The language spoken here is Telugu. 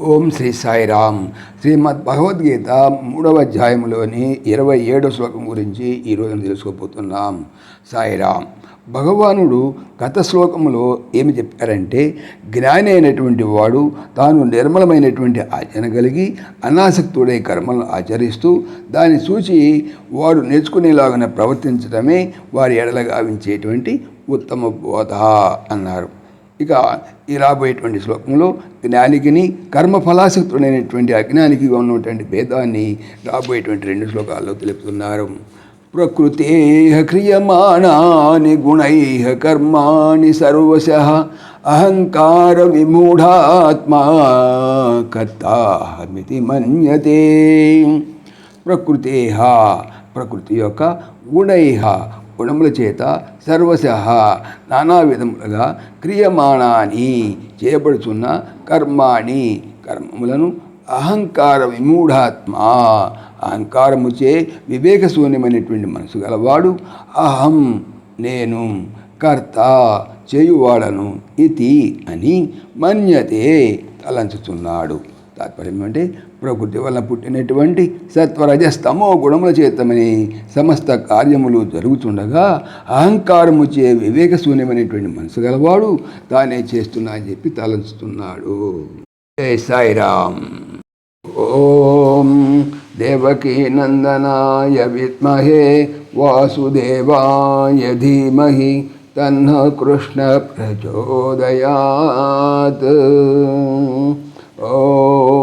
ఓం శ్రీ సాయిరామ్. శ్రీమద్ భగవద్గీత మూడవ అధ్యాయంలోని ఇరవై ఏడో శ్లోకం గురించి ఈరోజు తెలుసుకోబోతున్నాం. సాయిరామ్. భగవానుడు గత శ్లోకంలో ఏమి చెప్పారంటే జ్ఞాని అయినటువంటి వాడు తాను నిర్మలమైనటువంటి ఆచరణ కలిగి అనాసక్తుడై కర్మలను ఆచరిస్తూ దాన్ని చూచి వాడు నేర్చుకునేలాగా ప్రవర్తించడమే వారి ఎడల గావించేటువంటి ఉత్తమ బోధ అన్నారు. ఇక ఈ రాబోయేటువంటి శ్లోకంలో జ్ఞానికిని కర్మఫలాసక్తుడైనటువంటి అజ్ఞానికి ఉన్నటువంటి భేదాన్ని రాబోయేటువంటి రెండు శ్లోకాల్లో తెలుపుతున్నారు. ప్రకృతే క్రియమాణాని గుణై కర్మాణి సర్వశ అహంకార విమూఢాత్మా కర్తాహమితి మన్యతే. ప్రకృతేహ ప్రకృతి యొక్క గుణైహ గుణముల చేత సర్వశ నానా విధములుగా క్రియమాణాని చేయబడుచున్న కర్మాణి కర్మములను అహంకార విమూఢాత్మ. అహంకారముచే వివేకశూన్యమైనటువంటి మనసు గలవాడు అహం నేను కర్త చేయువాడను ఇది అని మన్యతే తలంచుతున్నాడు తాత్పర్యం అంటే ప్రకృతి వల్ల పుట్టినటువంటి సత్వరజస్తమో గుణముల చేతమని సమస్త కార్యములు జరుగుతుండగా అహంకారముచే వివేకశూన్యమైనటువంటి మనసు గలవాడు తానే చేస్తున్నా అని చెప్పి తలంచుతున్నాడు. జై సాయిరామ్. ఓం దేవకీ నందనాయ విద్మహే వాసుదేవాయ ధీమహి తన్న కృష్ణ ప్రచోదయాత్. ఓ